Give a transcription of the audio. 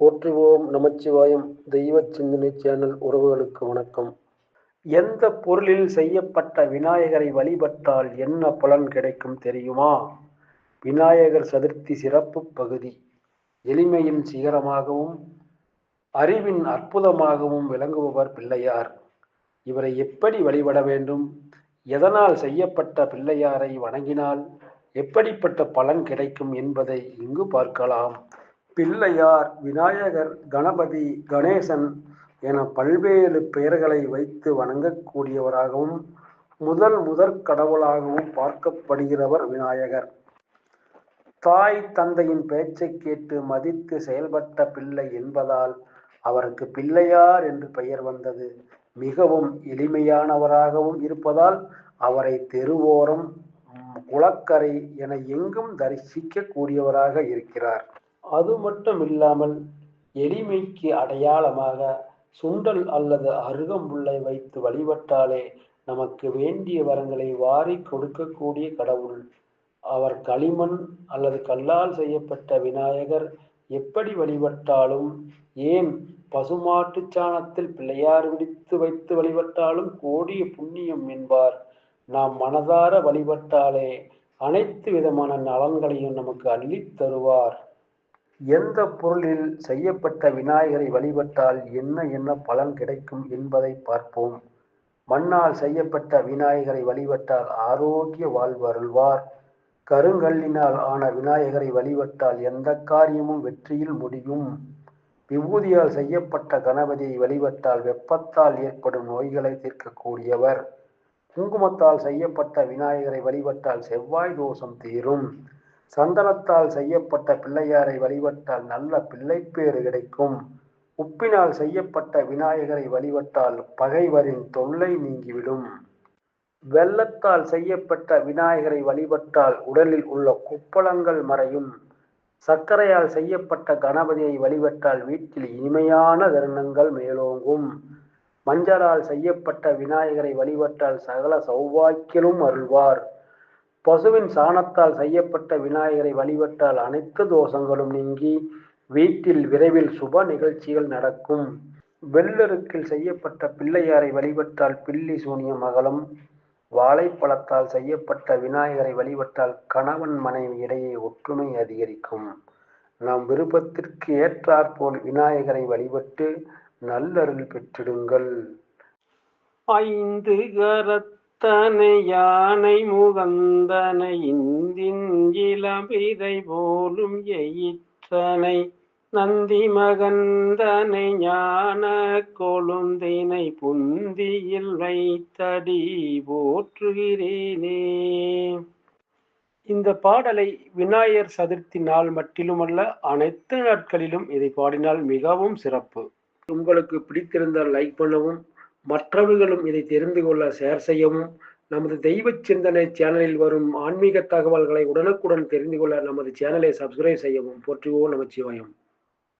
போற்றுவோம் நமச்சிவாயம் தெய்வ சிந்தனை சேனல் உறவுகளுக்கு வணக்கம். எந்த பொருளில் செய்யப்பட்ட விநாயகரை வழிபட்டால் என்ன பலன் கிடைக்கும் தெரியுமா? விநாயகர் சதுர்த்தி சிறப்பு பகுதி. எளிமையின் சிகரமாகவும் அறிவின் அற்புதமாகவும் விளங்குபவர் பிள்ளையார். இவரை எப்படி வழிபட வேண்டும்? எதனால் செய்யப்பட்ட பிள்ளையாரை வணங்கினால் எப்படிப்பட்ட பலன் கிடைக்கும் என்பதை இங்கு பார்க்கலாம். பிள்ளையார் விநாயகர் கணபதி கணேசன் என பல்வேறு பெயர்களை வைத்து வணங்கக்கூடியவராகவும் முதல் முதற் கடவுளாகவும் பார்க்கப்படுகிறவர் விநாயகர். தாய் தந்தையின் பேச்சை கேட்டு மதித்து செயல்பட்ட பிள்ளை என்பதால் அவருக்கு பிள்ளையார் என்று பெயர் வந்தது. மிகவும் எளிமையானவராகவும் இருப்பதால் அவரை தெருவோரம் குளக்கரை என எங்கும் தரிசிக்க கூடியவராக இருக்கிறார். அது மட்டும் இல்லாமல் எளிமைக்கு அடையாளமாக சுண்டல் அல்லது அருகம்புல்லை வைத்து வழிபட்டாலே நமக்கு வேண்டிய வரங்களை வாரி கொடுக்கக்கூடிய கடவுள். அவர் களிமண் அல்லது கல்லால் செய்யப்பட்ட விநாயகர் எப்படி வழிபட்டாலும் ஏன் பசுமாட்டு சாணத்தில் பிள்ளையார் விடித்து வைத்து வழிபட்டாலும் கோடிய புண்ணியம் என்பார். நாம் மனதார வழிபட்டாலே அனைத்து விதமான நலன்களையும் நமக்கு அள்ளித் தருவார். எந்த பொருளில் செய்யப்பட்ட விநாயகரை வழிபட்டால் என்ன என்ன பலன் கிடைக்கும் என்பதை பார்ப்போம். மண்ணால் செய்யப்பட்ட விநாயகரை வழிபட்டால் ஆரோக்கிய வாழ்வு அருள்வார். கருங்கல்லினால் ஆன விநாயகரை வழிபட்டால் எந்த காரியமும் வெற்றியில் முடியும். விபூதியால் செய்யப்பட்ட கணபதியை வழிபட்டால் வெப்பத்தால் ஏற்படும் நோய்களை தீர்க்கக்கூடியவர். குங்குமத்தால் செய்யப்பட்ட விநாயகரை வழிபட்டால் செவ்வாய் தோஷம் தீரும். சந்தனத்தால் செய்யப்பட்ட பிள்ளையாரை வழிபட்டால் நல்ல பிள்ளைப்பேறு கிடைக்கும். உப்பினால் செய்யப்பட்ட விநாயகரை வழிபட்டால் பகைவரின் தொல்லை நீங்கிவிடும். வெள்ளத்தால் செய்யப்பட்ட விநாயகரை வழிபட்டால் உடலில் உள்ள குப்பளங்கள் மறையும். சர்க்கரையால் செய்யப்பட்ட கணபதியை வழிபட்டால் வீட்டில் இனிமையான தருணங்கள் மேலோங்கும். மஞ்சளால் செய்யப்பட்ட விநாயகரை வழிபட்டால் சகல சௌவாக்கியலும் அருள்வார். பசுவின் சாணத்தால் செய்யப்பட்ட விநாயகரை வழிபட்டால் அனைத்து தோஷங்களும் நீங்கி வீட்டில் விரைவில் சுப நிகழ்ச்சிகள் நடக்கும். வெள்ளருக்கில் செய்யப்பட்ட பிள்ளையாரை வழிபட்டால் பில்லி சூனியம் அகலம் வாழைப்பழத்தால் செய்யப்பட்ட விநாயகரை வழிபட்டால் கணவன் மனைவி இடையே ஒற்றுமை அதிகரிக்கும். நம் விருப்பத்திற்கு ஏற்றாற்போல் விநாயகரை வழிபட்டு நல்லருள் பெற்றிடுங்கள். ஐந்து தனை யானை முகந்தனை இந்தின் இளம்பிதை போலும் எயிற்றனை நந்தி மகந்தனை ஞான கொழுந்தினை புந்தியில் வைத்தடி போற்றுகிறேனே. இந்த பாடலை விநாயகர் சதுர்த்தி நாள் மட்டிலுமல்ல அனைத்து நாட்களிலும் இதை பாடினால் மிகவும் சிறப்பு. உங்களுக்கு பிடித்திருந்தால் லைக் பண்ணவும் மற்றவர்களும் இதை தெரிந்து கொள்ள ஷேர் செய்யவும் நமது தெய்வ சிந்தனை சேனலில் வரும் ஆன்மீக தகவல்களை உடனுக்குடன் தெரிந்து கொள்ள நமது சேனலை சப்ஸ்கிரைப் செய்யவும். போற்றுவோம் நமச்சிவாயம்.